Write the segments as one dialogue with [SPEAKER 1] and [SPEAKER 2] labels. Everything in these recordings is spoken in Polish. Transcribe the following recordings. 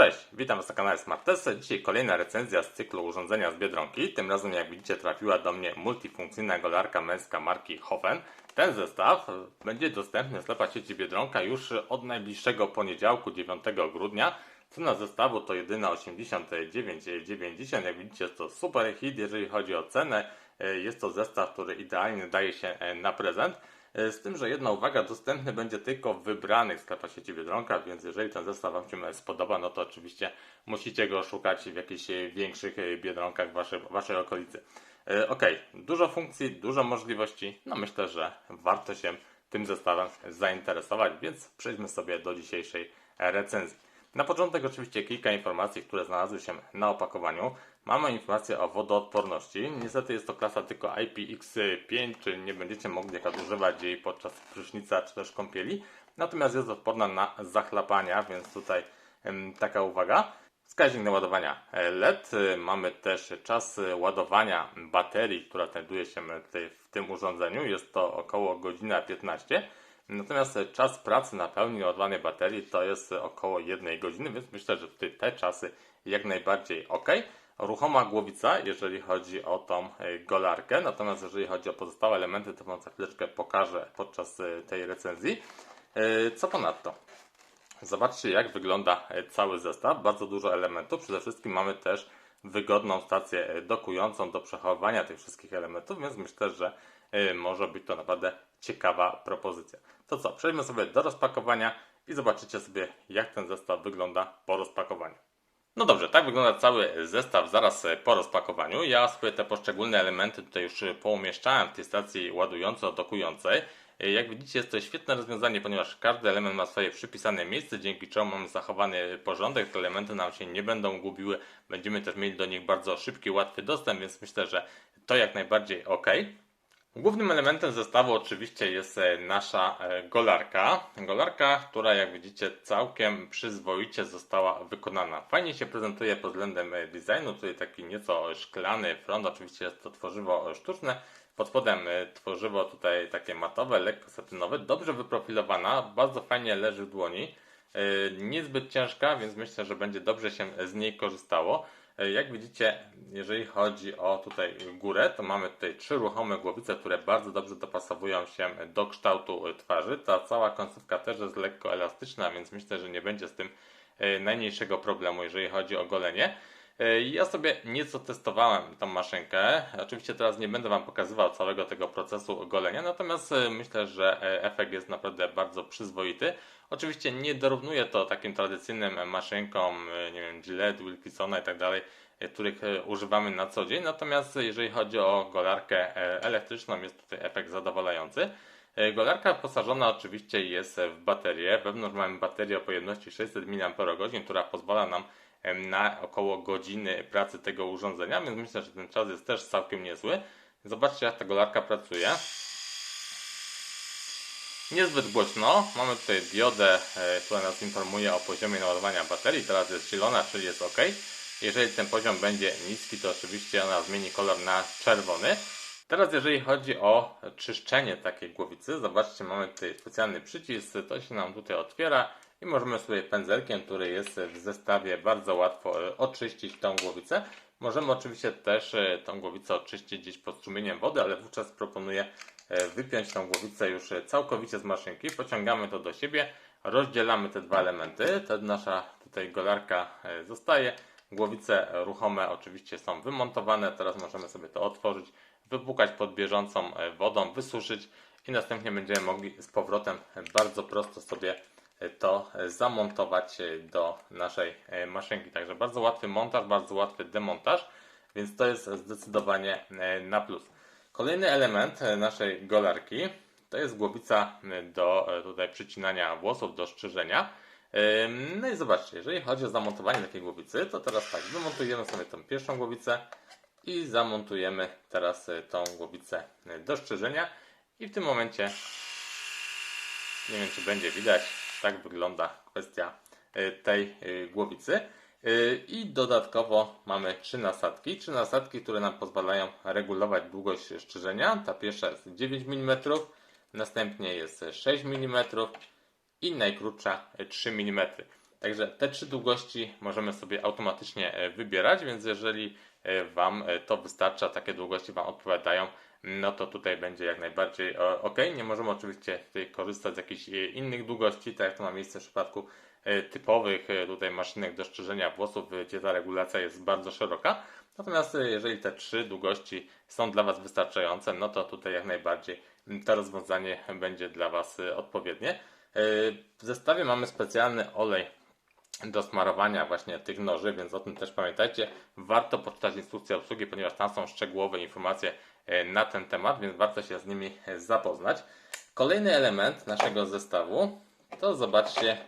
[SPEAKER 1] Cześć, witam Was na kanale Smartest. Dzisiaj kolejna recenzja z cyklu urządzenia z Biedronki. Tym razem, jak widzicie, trafiła do mnie multifunkcyjna golarka męska marki Hofen. Ten zestaw będzie dostępny w sklepach sieci Biedronka już od najbliższego poniedziałku, 9 grudnia. Cena zestawu to jedyna 89,90. Jak widzicie, jest to super hit, jeżeli chodzi o cenę. Jest to zestaw, który idealnie daje się na prezent. E, Z tym, że jedna uwaga, dostępny będzie tylko w wybranych sklepach sieci Biedronka, więc jeżeli ten zestaw Wam się spodoba, no to oczywiście musicie go szukać w jakichś większych e, Biedronkach w waszej, waszej okolicy. E, Ok, dużo funkcji, dużo możliwości, no myślę, że warto się tym zestawem zainteresować, więc przejdźmy sobie do dzisiejszej recenzji. Na początek oczywiście kilka informacji, które znalazły się na opakowaniu. Mamy informację o wodoodporności. Niestety jest to klasa tylko IPX5, czyli nie będziecie mogli jak używać jej podczas prysznica czy też kąpieli. Natomiast jest odporna na zachlapania, więc tutaj taka uwaga. Wskaźnik naładowania LED. Y, Mamy też czas ładowania baterii, która znajduje się w tym urządzeniu. Jest to około godzina 15. Natomiast czas pracy na pełni naładowanej baterii to jest około 1 godziny, więc myślę, że tutaj te czasy jak najbardziej ok. Ruchoma głowica, jeżeli chodzi o tą e, golarkę, natomiast jeżeli chodzi o pozostałe elementy, to Wam za chwileczkę pokażę podczas e, tej recenzji. E, Co ponadto? Zobaczcie, jak wygląda cały zestaw. Bardzo dużo elementów. Przede wszystkim mamy też wygodną stację dokującą do przechowywania tych wszystkich elementów, więc myślę, że może być to naprawdę ciekawa propozycja. To co, przejdźmy sobie do rozpakowania i zobaczycie sobie, jak ten zestaw wygląda po rozpakowaniu. No dobrze, tak wygląda cały zestaw zaraz e, po rozpakowaniu. Ja sobie te poszczególne elementy tutaj już e, poumieszczałem w tej stacji ładująco-dokującej. E, Jak widzicie jest to świetne rozwiązanie, ponieważ każdy element ma swoje przypisane miejsce, dzięki czemu mamy zachowany porządek, te elementy nam się nie będą gubiły, będziemy też mieli do nich bardzo szybki, łatwy dostęp, więc myślę, że to jak najbardziej ok. Głównym elementem zestawu oczywiście jest e, nasza e, golarka. Golarka, która jak widzicie całkiem przyzwoicie została wykonana. Fajnie się prezentuje pod względem e, designu. Tutaj taki nieco szklany front, oczywiście jest to tworzywo sztuczne. Pod spodem tworzywo tutaj takie matowe, lekko satynowe, dobrze wyprofilowana, bardzo fajnie leży w dłoni. E, Niezbyt ciężka, więc myślę, że będzie dobrze się z niej korzystało. E, Jak widzicie, jeżeli chodzi o tutaj górę, to mamy tutaj trzy ruchome głowice, które bardzo dobrze dopasowują się do kształtu twarzy. Ta cała końcówka też jest lekko elastyczna, więc myślę, że nie będzie z tym e, najmniejszego problemu, jeżeli chodzi o golenie. E, Ja sobie nieco testowałem tą maszynkę. Oczywiście teraz nie będę Wam pokazywał całego tego procesu golenia, natomiast e, myślę, że e, efekt jest naprawdę bardzo przyzwoity. Oczywiście nie dorównuje to takim tradycyjnym maszynkom, nie wiem, Gillette, Wilkinsona i tak dalej, których używamy na co dzień. Natomiast jeżeli chodzi o golarkę elektryczną, jest tutaj efekt zadowalający. Golarka wyposażona oczywiście jest w baterię. Wewnątrz mamy baterię o pojemności 600 mAh, która pozwala nam na około godziny pracy tego urządzenia, więc myślę, że ten czas jest też całkiem niezły. Zobaczcie, jak ta golarka pracuje. Niezbyt głośno. Mamy tutaj diodę, e, która nas informuje o poziomie naładowania baterii. Teraz jest zielona, czyli jest ok. Jeżeli ten poziom będzie niski, to oczywiście ona zmieni kolor na czerwony. Teraz jeżeli chodzi o czyszczenie takiej głowicy, zobaczcie, mamy tutaj specjalny przycisk, to się nam tutaj otwiera i możemy sobie pędzelkiem, który jest w zestawie, bardzo łatwo e, oczyścić tą głowicę. Możemy oczywiście też e, tą głowicę oczyścić gdzieś pod strumieniem wody, ale wówczas proponuję e, wypiąć tą głowicę już całkowicie z maszynki, pociągamy to do siebie, rozdzielamy te dwa elementy, ta nasza tutaj golarka zostaje, głowice ruchome oczywiście są wymontowane, teraz możemy sobie to otworzyć, wypłukać pod bieżącą wodą, wysuszyć i następnie będziemy mogli z powrotem bardzo prosto sobie to zamontować e, do naszej e, maszynki. Także bardzo łatwy montaż, bardzo łatwy demontaż, więc to jest zdecydowanie e, na plus. Kolejny element naszej golarki to jest głowica do tutaj przycinania włosów, do strzyżenia. No i zobaczcie, jeżeli chodzi o zamontowanie takiej głowicy, to teraz tak, wymontujemy sobie tą pierwszą głowicę i zamontujemy teraz tą głowicę do strzyżenia i w tym momencie nie wiem czy będzie widać, tak wygląda kwestia e, tej e, głowicy. E, I dodatkowo mamy trzy nasadki. Trzy nasadki, które nam pozwalają regulować długość strzyżenia. Ta pierwsza jest 9 mm, następnie jest 6 mm i najkrótsza 3 mm. Także te trzy długości możemy sobie automatycznie e, wybierać, więc jeżeli e, Wam e, to wystarcza, takie długości Wam odpowiadają, no to tutaj będzie jak najbardziej e, ok. Nie możemy oczywiście korzystać z jakichś e, innych długości, tak jak to ma miejsce w przypadku e, typowych tutaj maszynek do szczerzenia włosów, gdzie ta regulacja jest bardzo szeroka. Natomiast jeżeli te trzy długości są dla Was wystarczające, no to tutaj jak najbardziej to rozwiązanie będzie dla Was odpowiednie. W zestawie mamy specjalny olej do smarowania właśnie tych noży, więc o tym też pamiętajcie. Warto poczytać instrukcję obsługi, ponieważ tam są szczegółowe informacje na ten temat, więc warto się z nimi e, zapoznać. Kolejny element naszego zestawu to zobaczcie,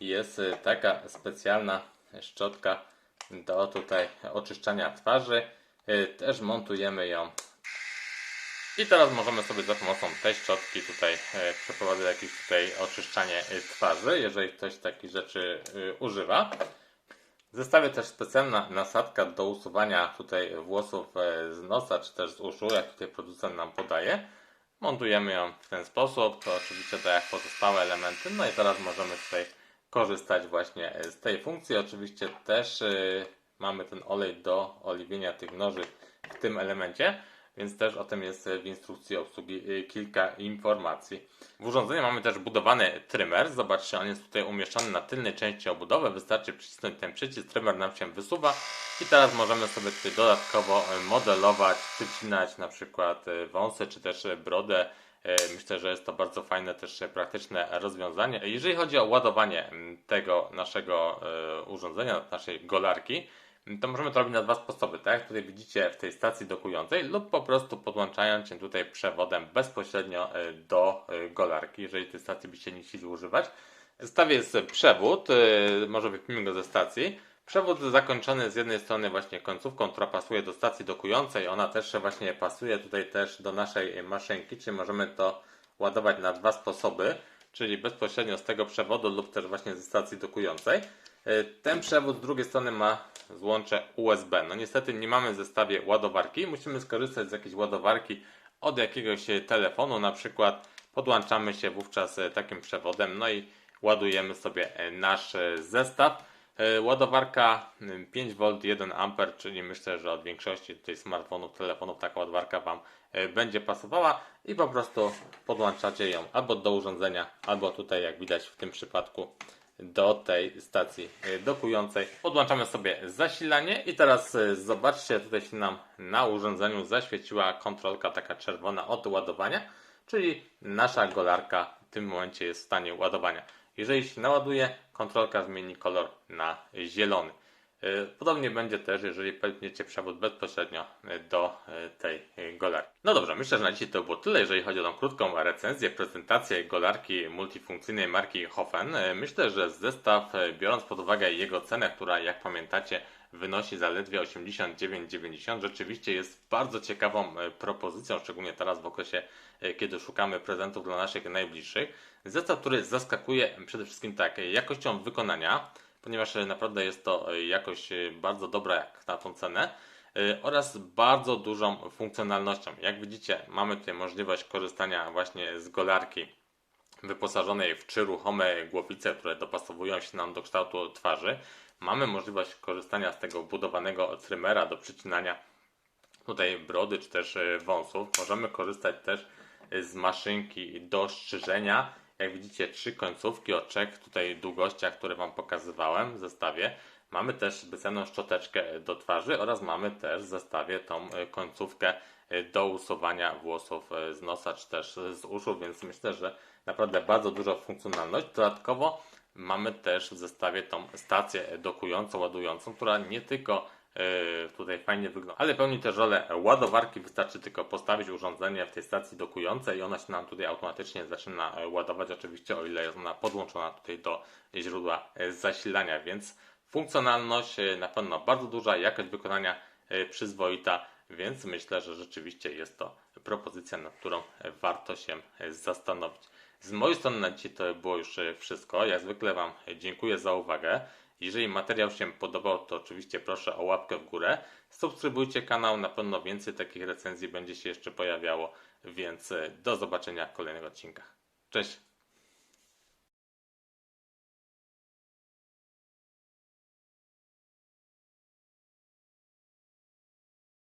[SPEAKER 1] jest e, taka specjalna szczotka do tutaj oczyszczania twarzy. E, Też montujemy ją i teraz możemy sobie za pomocą tej szczotki tutaj e, przeprowadzić jakieś tutaj oczyszczanie e, twarzy, jeżeli ktoś takich rzeczy e, używa. W zestawie też specjalna nasadka do usuwania tutaj włosów e, z nosa czy też z uszu, jak tutaj producent nam podaje. Montujemy ją w ten sposób, to oczywiście tak jak pozostałe elementy. No i teraz możemy tutaj korzystać właśnie z tej funkcji. Oczywiście też e, mamy ten olej do oliwienia tych noży w tym elemencie, więc też o tym jest w instrukcji obsługi y, kilka informacji. W urządzeniu mamy też budowany trymer. Zobaczcie, on jest tutaj umieszczony na tylnej części obudowy. Wystarczy przycisnąć ten przycisk, trymer nam się wysuwa i teraz możemy sobie tutaj dodatkowo y, modelować, przycinać na przykład wąsy czy też brodę. Myślę, że jest to bardzo fajne, też praktyczne rozwiązanie. Jeżeli chodzi o ładowanie tego naszego urządzenia, naszej golarki, to możemy to robić na dwa sposoby, tak? Jak tutaj widzicie w tej stacji dokującej lub po prostu podłączając się tutaj przewodem bezpośrednio e, do e, golarki, jeżeli tej stacji byście nie chcieli używać. W zestawie jest przewód, e, może wypnijmy go ze stacji. Przewód zakończony z jednej strony właśnie końcówką, która pasuje do stacji dokującej, ona też właśnie pasuje tutaj też do naszej maszynki, czyli możemy to ładować na dwa sposoby, czyli bezpośrednio z tego przewodu lub też właśnie ze stacji dokującej. Ten przewód z drugiej strony ma złącze USB. No niestety nie mamy w zestawie ładowarki. Musimy skorzystać z jakiejś ładowarki od jakiegoś e, telefonu. Na przykład podłączamy się wówczas e, takim przewodem, no i ładujemy sobie e, nasz zestaw. Ładowarka mm, 5V 1 A, czyli myślę, że od większości tutaj smartfonów, telefonów taka ładowarka Wam będzie pasowała i po prostu podłączacie ją albo do urządzenia, albo tutaj jak widać w tym przypadku do tej stacji e, dokującej. Podłączamy sobie zasilanie i teraz e, zobaczcie, tutaj się nam na urządzeniu zaświeciła kontrolka taka czerwona od ładowania, czyli nasza golarka w tym momencie jest w stanie ładowania. Jeżeli się naładuje, kontrolka zmieni kolor na zielony. E, Podobnie będzie też, jeżeli podniecie przewód bezpośrednio e, do e, tej golarki. No dobrze, myślę, że na dzisiaj to było tyle, jeżeli chodzi o tą krótką recenzję, prezentację golarki multifunkcyjnej marki Hofen. Myślę, że zestaw, biorąc pod uwagę jego cenę, która jak pamiętacie wynosi zaledwie 89,90, rzeczywiście jest bardzo ciekawą propozycją, szczególnie teraz w okresie, kiedy szukamy prezentów dla naszych najbliższych. Zestaw, który zaskakuje przede wszystkim tak jakością wykonania, ponieważ e, naprawdę jest to e, jakość e, bardzo dobra jak na tą cenę oraz bardzo dużą funkcjonalnością. Jak widzicie, mamy tutaj możliwość korzystania właśnie z golarki wyposażonej w trzy ruchome głowice, które dopasowują się nam do kształtu twarzy. Mamy możliwość korzystania z tego wbudowanego trymera do przycinania tutaj brody czy też wąsów. Możemy korzystać też z maszynki do strzyżenia. Jak widzicie, trzy końcówki o trzech tutaj długościach, które Wam pokazywałem w zestawie. Mamy też specjalną szczoteczkę do twarzy oraz mamy też w zestawie tą e, końcówkę e, do usuwania włosów e, z nosa czy też z uszu, więc myślę, że naprawdę bardzo duża funkcjonalność. Dodatkowo mamy też w zestawie tą stację dokującą, ładującą, która nie tylko tutaj fajnie wygląda, ale pełni też rolę ładowarki. Wystarczy tylko postawić urządzenie w tej stacji dokującej i ona się nam tutaj automatycznie zaczyna e, ładować, oczywiście o ile jest ona podłączona tutaj do źródła e, zasilania, więc funkcjonalność e, na pewno bardzo duża, jakość wykonania e, przyzwoita, więc myślę, że rzeczywiście jest to propozycja, nad którą e, warto się e, zastanowić. Z mojej strony na dzisiaj to było już e, wszystko. Jak zwykle Wam dziękuję za uwagę. Jeżeli materiał się podobał, to oczywiście proszę o łapkę w górę. Subskrybujcie kanał, na pewno więcej takich recenzji będzie się jeszcze pojawiało, więc e, do zobaczenia w kolejnych odcinkach. Cześć!